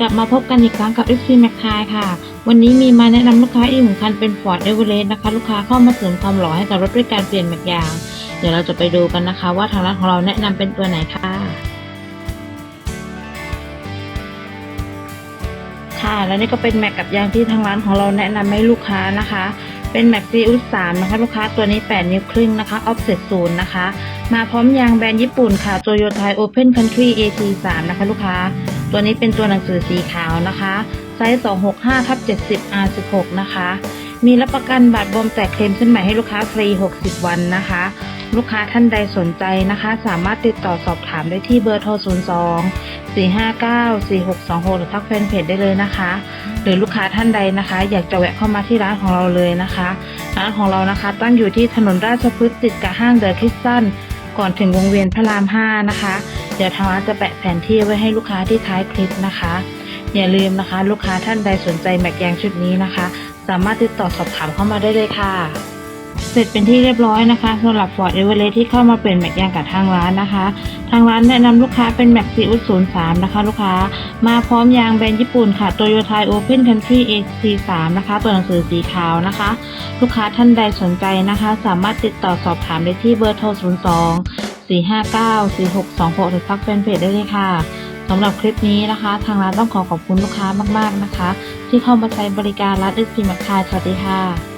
กลับมาพบกันอีกครั้งกับ FC m a c คายค่ะ วันนี้มีมาแนะนำลูกค้าอีกหนึ่งคันเป็น Ford Everest นะคะ ลูกค้าเข้ามาเสริมความหล่อให้กับรถด้วยการเปลี่ยนแม็กยาง เดี๋ยวเราจะไปดูกันนะคะว่าทางร้านของเราแนะนำเป็นตัวไหนค่ะค่ะแล้วนี่ก็เป็นแม็กกับยางที่ทางร้านของเราแนะนำให้ลูกค้านะคะ เป็นแม็กซีอุสสามนะคะ ลูกค้าตัวนี้ 8 นิ้วครึ่งนะคะออฟเซ็ตศูนย์นะคะ มาพร้อมยางแบรนด์ญี่ปุ่นค่ะ Toyota Open Country AT3 นะคะ ลูกค้า ตัวนี้เป็นตัวหนังสือสีขาวนะคะ ไซส์ 265ทับ70 R16 นะคะ มีรับประกันบัตรบวมแตกเคลมเส้นใหม่ให้ลูกค้าฟรี 60 วันนะคะ ลูกค้าท่านใดสนใจนะคะ สามารถติดต่อสอบถามได้ที่เบอร์โทร 02 459 4626 หรือทักแฟนเพจได้เลยนะคะ หรือลูกค้าท่านใดนะคะ อยากจะแวะเข้ามาที่ร้านของเราเลยนะคะ ร้านของเรานะคะ ตั้งอยู่ที่ถนนราชพฤกษ์ติดกับห้างเดอะคริสตันก่อนถึงวงเวียนพระราม 5 นะคะ เดี๋ยวทางร้านจะแปะแผนที่ไว้ให้ลูกค้าที่ท้ายคลิปนะคะ อย่าลืมนะคะ ลูกค้าท่านใดสนใจแม็กยางชุดนี้นะคะ สามารถติดต่อสอบถามเข้ามาได้เลยค่ะ เสร็จเป็นที่เรียบร้อยนะคะสำหรับ Ford Everest ที่เข้ามาเปลี่ยนแม็กยางกับทางร้านนะคะ ทางร้านแนะนำลูกค้าเป็นแม็กซีอุส03 นะคะ ลูกค้ามาพร้อมยางแบรนด์ญี่ปุ่นค่ะ Toyota Open Country AT3 นะคะตัวหนังสือสีขาวนะคะ ลูกค้าท่านใดสนใจนะคะ สามารถติดต่อสอบถามได้ที่เบอร์โทร02 459 4626 หรือทักแฟนเพจได้เลยค่ะสำหรับคลิปนี้นะคะ ทางร้านต้องขอขอบคุณลูกค้ามาก ๆนะคะ ที่เข้ามาใช้บริการร้านอึซีมัคคายสวัสดีค่ะ